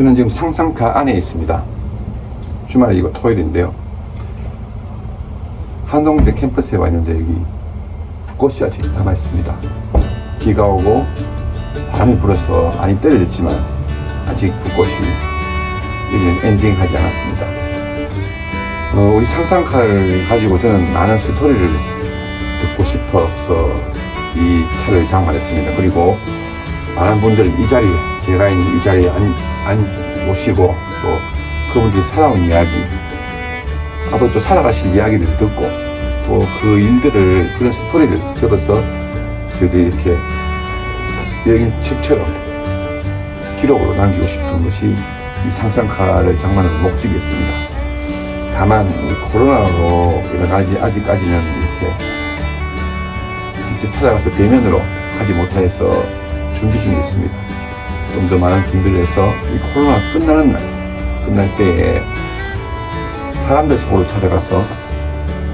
저는 지금 상상카 안에 있습니다. 주말에 이거 토요일인데요. 한동대 캠퍼스에 와 있는데 여기 벚꽃이 아직 남아 있습니다. 비가 오고 바람이 불어서 많이 떨어졌지만 아직 벚꽃이 여기는 엔딩하지 않았습니다. 어, 우리 상상카를 가지고 저는 많은 스토리를 듣고 싶어서 이 차를 장만했습니다. 그리고 많은 분들 이 자리에 제가 있는 이 자리에 안, 안 모시고 또 그분들이 살아온 이야기 앞으로 또 살아가실 이야기를 듣고 또 그 일들을 그런 스토리를 적어서 저희들이 이렇게 여행 책처럼 기록으로 남기고 싶은 것이 이 상상카를 장만하는 목적이었습니다. 다만 이 코로나로 여러 가지 아직까지는 이렇게 직접 찾아가서 대면으로 하지 못하여서 준비 중에 있습니다. 좀 더 많은 준비를 해서 이 코로나 끝나는 날, 끝날 때에 사람들 속으로 찾아가서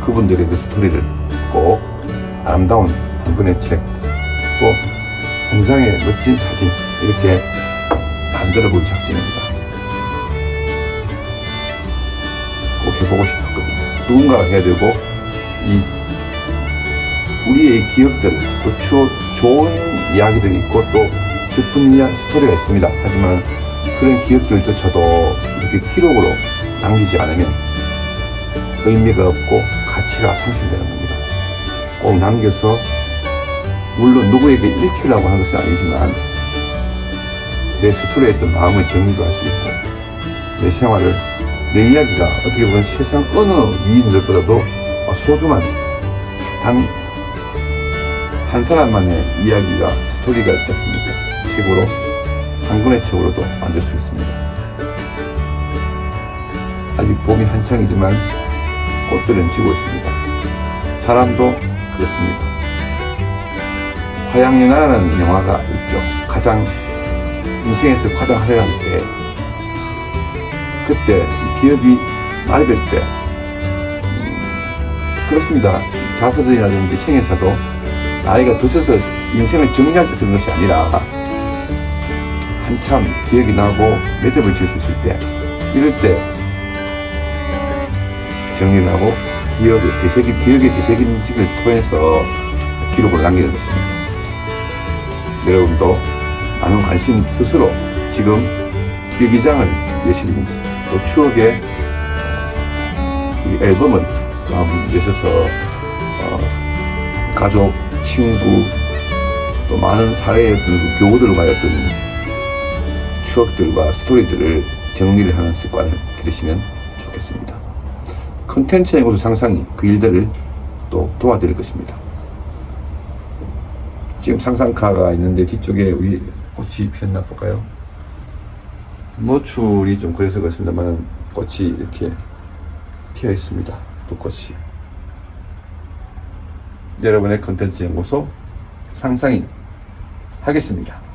그분들의 그 스토리를 꼭 아름다운 한 권의 책, 또 한 장의 멋진 사진 이렇게 만들어 볼 작전입니다. 꼭 해보고 싶었거든요. 누군가가 해야 되고 이 우리의 기억들 또 추억 좋은 이야기들이 있고 또 슬픈 이야 스토리가 있습니다. 하지만 그런 기억들조차도 이렇게 기록으로 남기지 않으면 의미가 없고 가치가 상실되는 겁니다. 꼭 남겨서 물론 누구에게 읽히려고 하는 것은 아니지만 내 스스로 했던 마음의 정리도 할 수 있고 내 생활을 내 이야기가 어떻게 보면 세상 어느 위인들보다도 소중한 단한 사람만의 이야기가 스토리가 있지 않습니까? 책으로 한 권의 책으로도 만들 수 있습니다. 아직 봄이 한창이지만 꽃들은 지고 있습니다. 사람도 그렇습니다. 화양연화라는 영화가 있죠. 가장 인생에서 가장 화려할 때 그때 이 기억이 맑을 때 음, 그렇습니다. 자서전이라든지 생애사도 나이가 드셔서 인생을 정리할 때 쓰는 것이 아니라 한참 기억이 나고 매듭을 지을 수 있을 때 이럴 때 정리를 하고 기억의 되새김, 기억의 되새김직을 통해서 기록을 남기는 것입니다. 여러분도 많은 관심 스스로 지금 일기장을 내시든지 또 추억의 이 앨범을 마음 내셔서 어, 가족, 친구 또 많은 사회의 그 교우들과의 어떤 추억들과 스토리들을 정리를 하는 습관을 기르시면 좋겠습니다. 컨텐츠 연구소 상상이 그 일들을 또 도와드릴 것입니다. 지금 상상카가 있는데 뒤쪽에 우리 꽃이 피었나 볼까요? 노출이 좀 그래서 그렇습니다만 꽃이 이렇게 피어 있습니다. 벚꽃이. 여러분의 컨텐츠 연구소 상상이 하겠습니다.